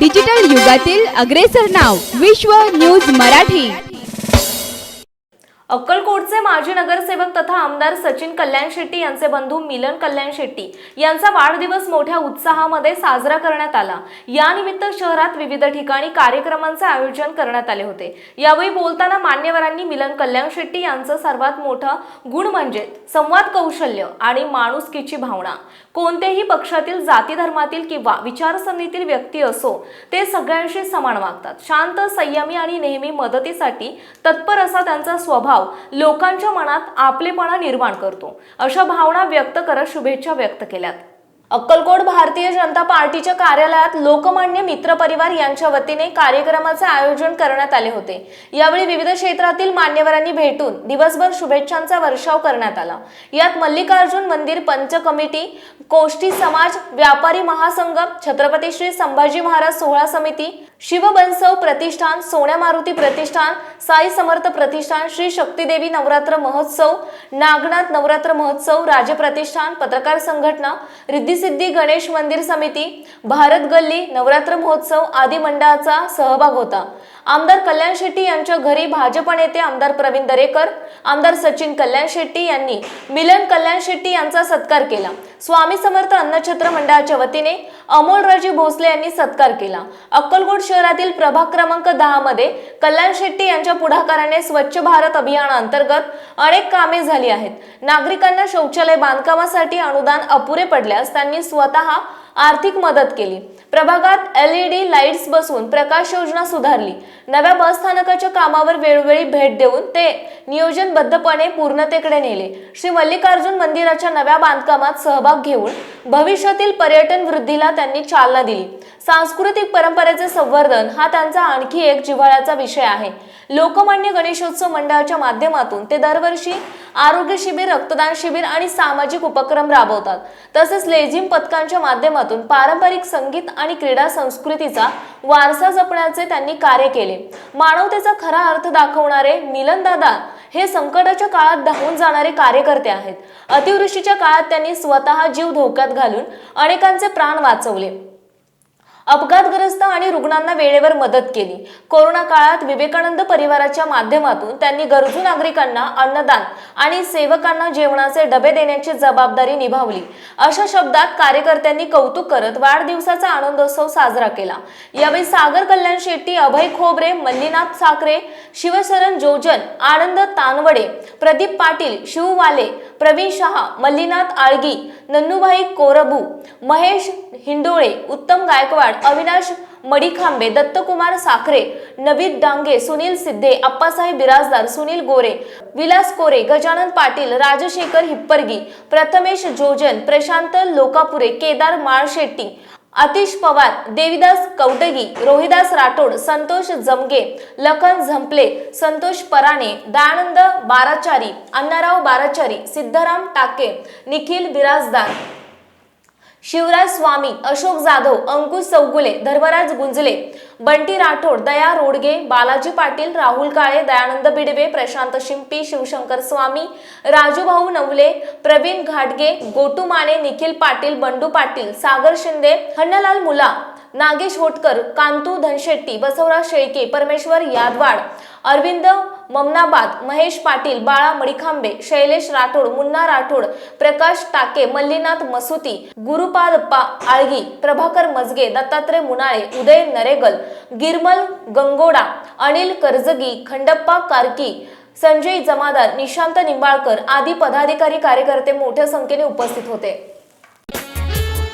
Digital युगातील अग्रेसर नाव विश्व न्यूज मराठी. अक्कलकोटचे माजी नगरसेवक तथा आमदार सचिन कल्याण शेट्टी यांचे बंधू मिलन कल्याण शेट्टी यांचा वाढदिवस मोठ्या उत्साहामध्ये साजरा करण्यात आला. यानिमित्त शहरात विविध ठिकाणी कार्यक्रमांचे आयोजन करण्यात आले होते. यावेळी बोलताना मान्यवरांनी मिलन कल्याण शेट्टी यांचं सर्वात मोठं गुण म्हणजे संवाद कौशल्य आणि माणुसकीची भावना. कोणत्याही पक्षातील जाती धर्मातील किंवा विचारसरणीतील व्यक्ती असो ते सगळ्यांशी समान वागतात. शांत संयमी आणि नेहमी मदतीसाठी तत्पर असा त्यांचा स्वभाव लोकांच्या मनात आपलेपणा निर्माण करतो. अशा भावना व्यक्त करत शुभेच्छा व्यक्त केल्यात. अक्कलकोट भारतीय जनता पार्टीच्या कार्यालयात लोकमान्य मित्र परिवार यांच्या वतीने कार्यक्रमाचे आयोजन करण्यात आले होते. यावेळी विविध क्षेत्रातील मान्यवरांनी भेटून दिवसभर शुभेच्छांचा वर्षाव करण्यात आला. यात मल्लिकार्जुन मंदिर पंच कमिटी कोष्टी समाज व्यापारी महासंघ छत्रपती श्री संभाजी महाराज सोहळा समिती शिवबनसव प्रतिष्ठान सोन्या मारुती प्रतिष्ठान साई समर्थ प्रतिष्ठान श्री शक्तीदेवी नवरात्र महोत्सव नागनाथ नवरात्र महोत्सव राजे प्रतिष्ठान पत्रकार संघटना रिद्धिसिद्धी गणेश मंदिर समिती भारत गल्ली नवरात्र महोत्सव आदी मंडळाचा सहभाग होता. आमदार कल्याण शेट्टी यांच्या घरी भाजप नेते आमदार प्रवीण दरेकर आमदार सचिन कल्याण शेट्टी यांनी मिलन कल्याण शेट्टी यांचा सत्कार केला. स्वामी समर्थ अन्नछत्र मंडळाच्या वतीने अमोलराजे भोसले यांनी सत्कार केला. अक्कलकोट शहरातील प्रभाग क्रमांक दहा मध्ये कल्याण शेट्टी यांच्या पुढाकाराने स्वच्छ भारत अभियानाअंतर्गत अनेक कामे झाली आहेत. नागरिकांना शौचालय बांधकामासाठी अनुदान अपुरे पडल्यास त्यांनी स्वतः आर्थिक मदत केली. प्रभागात एल ई डी लाईट्स बसवून प्रकाश योजना सुधारली. नव्या बस स्थानकाच्या कामावर वेळोवेळी भेट देऊन ते नियोजनबद्धपणे पूर्णतेकडे नेले. श्री मल्लिकार्जुन मंदिराच्या नव्या बांधकामात सहभाग घेऊन भविष्यातील पर्यटन वृद्धीला त्यांनी चालना दिली. सांस्कृतिक परंपरेचे संवर्धन हा त्यांचा आणखी एक जिव्हाळ्याचा विषय आहे. लोकमान्य गणेशोत्सव मंडळाच्या माध्यमातून ते दरवर्षी आरोग्य शिबिर रक्तदान शिबिर आणि सामाजिक उपक्रम राबवतात. तसेच लेझिम पथकांच्या माध्यमातून पारंपरिक संगीत आणि क्रीडा संस्कृतीचा वारसा जपण्याचे त्यांनी कार्य केले. मानवतेचा खरा अर्थ दाखवणारे मिलनदादा हे संकटाच्या काळात धावून जाणारे कार्यकर्ते आहेत. अतिवृष्टीच्या काळात त्यांनी स्वतः जीव धोक्यात घालून अनेकांचे प्राण वाचवले. अपघातग्रस्त आणि रुग्णांना वेळेवर मदत केली. कोरोना काळात विवेकानंद परिवाराच्या माध्यमातून त्यांनी गरजू नागरिकांना अन्नदान आणि सेवकांना जेवणाचे डबे देण्याची जबाबदारी निभावली. अशा शब्दात कार्यकर्त्यांनी कौतुक करत वाढदिवसाचा आनंदोत्सव साजरा केला. यावेळी सागर कल्याण शेट्टी अभय खोबरे मल्लीनाथ साखरे शिवशरण जोजन आनंद तानवडे प्रदीप पाटील शिववाले प्रवीण शहा मल्लीनाथ आळगी नन्नूभाई कोरबू महेश हिंडोळे उत्तम गायकवाड अविनाश मडिखांबे दत्तकुमार साखरे नवीद डांगे सुनील सिद्धे अप्पासाहेब बिराजदार सुनील गोरे विलास कोरे गजानन पाटील राजशेखर हिप्परगी प्रथमेश जोजन प्रशांत लोकापुरे केदार माळशेट्टी आतिश पवार देविदास कवटगी रोहिदास राठोड संतोष जमगे लखन झंपले संतोष पराणे दयानंद बाराचारी अण्णाराव बाराचारी सिद्धराम टाके निखिल बिराजदार. शिवराज स्वामी अशोक जाधव अंकुश चौगुले धर्मराज गुंजले बंटी राठोड दया रोडगे बालाजी पाटील राहुल काळे दयानंद बिडवे प्रशांत शिंपी शिवशंकर स्वामी राजूभाऊ नवले प्रवीण घाटगे गोटू माने निखिल पाटील बंडू पाटील सागर शिंदे हन्नलाल मुला नागेश होटकर कांतू धनशेट्टी बसवराज शेळके परमेश्वर यादवाड अरविंद ममनाबाद महेश पाटील बाळा मडिखांबे शैलेश राठोड मुन्ना राठोड प्रकाश टाके मल्लीनाथ मसुती गुरुपादप्पा आळगी प्रभाकर मजगे दत्तात्रय मुनाळे उदय नरेगल गिरमल गंगोडा अनिल कर्जगी खंडप्पा कार्की संजय जमादार निशांत निंबाळकर आदी पदाधिकारी कार्यकर्ते मोठ्या संख्येने उपस्थित होते.